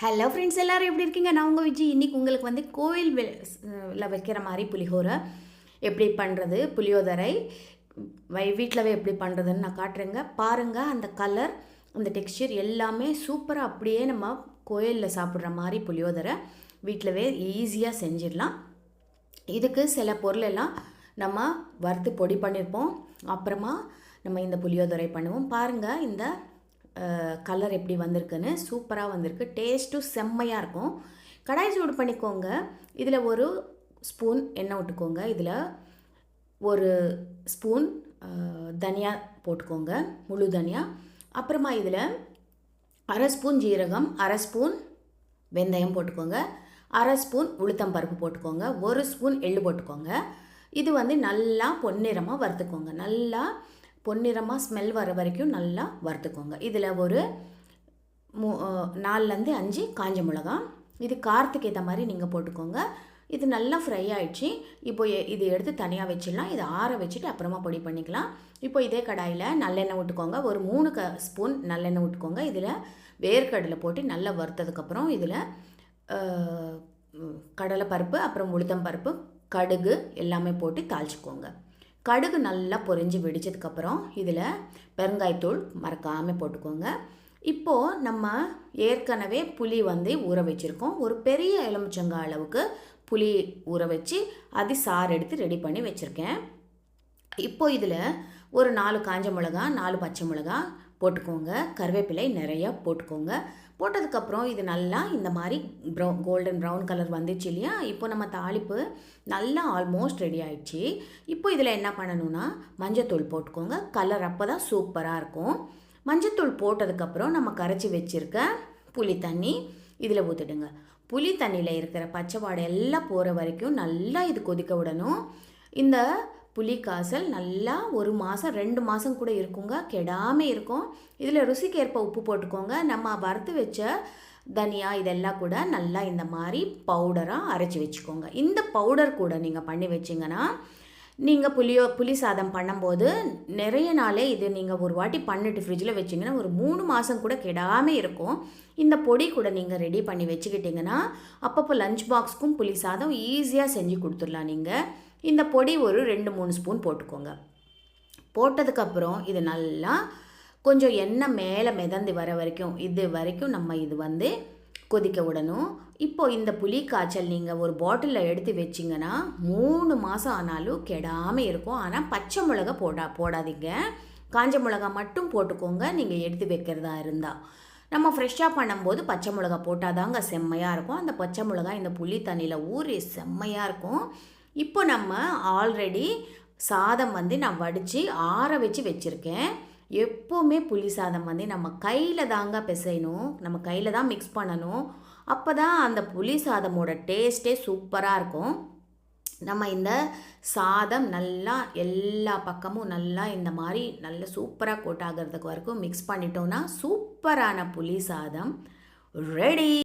Hello friends எல்லோரும் எப்படி இருக்கீங்க? நான் உங்கள் விஜய் இன்றைக்கி உங்களுக்கு வந்து கோயில் வைக்கிற மாதிரி புளிஹோரை எப்படி பண்ணுறது புளியோதரை வை வீட்டிலவே எப்படி பண்ணுறதுன்னு நான் காட்டுறேங்க. பாருங்கள் அந்த கலர் அந்த டெக்ஸ்சர் எல்லாமே சூப்பராக அப்படியே நம்ம கோயிலில் சாப்பிட்ற மாதிரி புளியோதரை வீட்டிலவே ஈஸியாக செஞ்சிடலாம். இதுக்கு சில பொருளெல்லாம் நம்ம வறுத்து பொடி பண்ணியிருப்போம் அப்புறமா நம்ம இந்த புளியோதரை பண்ணுவோம். பாருங்கள் இந்த கலர் எப்படி வந்திருக்குன்னு சூப்பராக வந்திருக்கு. டேஸ்ட்டும் செம்மையாக இருக்கும். கடாய் சூடு பண்ணிக்கோங்க. இதில் ஒரு ஸ்பூன் எண்ணெய் விட்டுக்கோங்க. இதில் ஒரு ஸ்பூன் தனியா போட்டுக்கோங்க. முழு தனியா. அப்புறமா இதில் அரை ஸ்பூன் ஜீரகம் அரை ஸ்பூன் வெந்தயம் போட்டுக்கோங்க. அரை ஸ்பூன் உளுத்தம் பருப்பு போட்டுக்கோங்க. ஒரு ஸ்பூன் எள்ளு போட்டுக்கோங்க. இது வந்து நல்லா பொன்னிறமாக வறுத்துக்கோங்க. நல்லா பொன்னிறமாக ஸ்மெல் வர வரைக்கும் நல்லா வறுத்துக்கோங்க. இதில் ஒரு மூ நாலுலேருந்து அஞ்சு காஞ்ச மிளகா. இது காரத்துக்கு ஏற்ற மாதிரி நீங்கள் போட்டுக்கோங்க. இது நல்லா ஃப்ரை ஆகிடுச்சு இப்போ இது எடுத்து தனியாக வச்சிடலாம். இதை ஆற வச்சுட்டு அப்புறமா பொடி பண்ணிக்கலாம். இப்போ இதே கடாயில் நல்லெண்ணெய் விட்டுக்கோங்க. ஒரு மூணு க ஸ்பூன் நல்லெண்ணெய் விட்டுக்கோங்க. இதில் வேர்க்கடலை போட்டு நல்லா வறுத்ததுக்கப்புறம் இதில் கடலை பருப்பு அப்புறம் உளுத்தம் பருப்பு கடுகு எல்லாமே போட்டு தாளிச்சிக்கோங்க. கடுகு நல்லா பொரிஞ்சு வெடித்ததுக்கப்புறம் இதில் பெருங்காயத்தூள் மறக்காமல் போட்டுக்கோங்க. இப்போது நம்ம ஏற்கனவே புளி வந்து ஊற வச்சுருக்கோம். ஒரு பெரிய எலுமிச்சங்காய் அளவுக்கு புளி ஊற வச்சு அது சாறு எடுத்து ரெடி பண்ணி வச்சுருக்கேன். இப்போது இதில் ஒரு நாலு காஞ்ச மிளகா நாலு பச்சை மிளகா போட்டுக்கோங்க. கருவேப்பிலை நிறையா போட்டுக்கோங்க. போட்டதுக்கப்புறம் இது நல்லா இந்த மாதிரி ப்ரௌன் கோல்டன் ப்ரௌன் கலர் வந்துச்சு இல்லையா? இப்போ நம்ம தாளிப்பு நல்லா ஆல்மோஸ்ட் ரெடி ஆயிடுச்சு. இப்போ இதில் என்ன பண்ணணும்னா மஞ்சத்தூள் போட்டுக்கோங்க. கலர் அப்போ தான் சூப்பராக இருக்கும். மஞ்சத்தூள் போட்டதுக்கப்புறம் நம்ம கரைச்சி வச்சுருக்க புளி தண்ணி இதில் ஊற்றிடுங்க புளி தண்ணியில் இருக்கிற பச்சை வாடை எல்லாம் போகிற வரைக்கும் நல்லா இது கொதிக்க விடணும். இந்த புளிக்காசல் நல்லா ஒரு மாதம் ரெண்டு மாதம் கூட இருக்குங்க. கெடாமல் இருக்கும். இதில் ருசிக்கேற்ப உப்பு போட்டுக்கோங்க. நம்ம வறுத்து வச்ச தனியா இதெல்லாம் கூட நல்லா இந்த மாதிரி பவுடராக அரைச்சி வச்சுக்கோங்க. இந்த பவுடர் கூட நீங்கள் பண்ணி வச்சிங்கன்னா நீங்கள் புளியோ புளி சாதம் பண்ணும்போது நிறைய நாளே இது நீங்கள் ஒரு வாட்டி பண்ணிட்டு ஃப்ரிட்ஜில் வச்சிங்கன்னா ஒரு மூணு மாதம் கூட கெடாமல் இருக்கும். இந்த பொடி கூட நீங்கள் ரெடி பண்ணி வச்சுக்கிட்டிங்கன்னா அப்பப்போ லஞ்ச் பாக்ஸ்க்கும் புளி சாதம் ஈஸியாக செஞ்சு கொடுத்துடலாம் நீங்கள் இந்த பொடி ஒரு ரெண்டு மூணு ஸ்பூன் போட்டுக்கோங்க. போட்டதுக்கப்புறம் இது நல்லா கொஞ்சம் எண்ணெய் மேலே மிதந்து வர வரைக்கும் இது வரைக்கும் நம்ம இது வந்து கொதிக்க விடணும். இப்போது இந்த புளி காய்ச்சல் நீங்கள் ஒரு பாட்டிலில் எடுத்து வச்சிங்கன்னா மூணு மாதம் ஆனாலும் கெடாமல் இருக்கும். ஆனால் பச்சை மிளகா போடா போடாதீங்க. காஞ்ச மிளகா மட்டும் போட்டுக்கோங்க நீங்கள் எடுத்து வைக்கிறதா இருந்தால் நம்ம ஃப்ரெஷ்ஷாக பண்ணும்போது பச்சை மிளகா போட்டால் தாங்க செம்மையாக இருக்கும். அந்த பச்சை மிளகா இந்த புளி தண்ணியில் ஊறி செம்மையாக இருக்கும். இப்போ நம்ம ஆல்ரெடி சாதம் வந்து நான் வடித்து ஆற வச்சு வச்சுருக்கேன். எப்போவுமே புளி சாதம் வந்து நம்ம கையில் தாங்க பிசையணும். நம்ம கையில் தான் மிக்ஸ் பண்ணணும். அப்போ தான் அந்த புளி சாதமோட டேஸ்ட்டே சூப்பராக இருக்கும். நம்ம இந்த சாதம் நல்லா எல்லா பக்கமும் நல்லா இந்த மாதிரி நல்ல சூப்பராக கோட்டாகிறதுக்கு வரைக்கும் மிக்ஸ் பண்ணிட்டோம்னா சூப்பரான புளி சாதம். ரெடி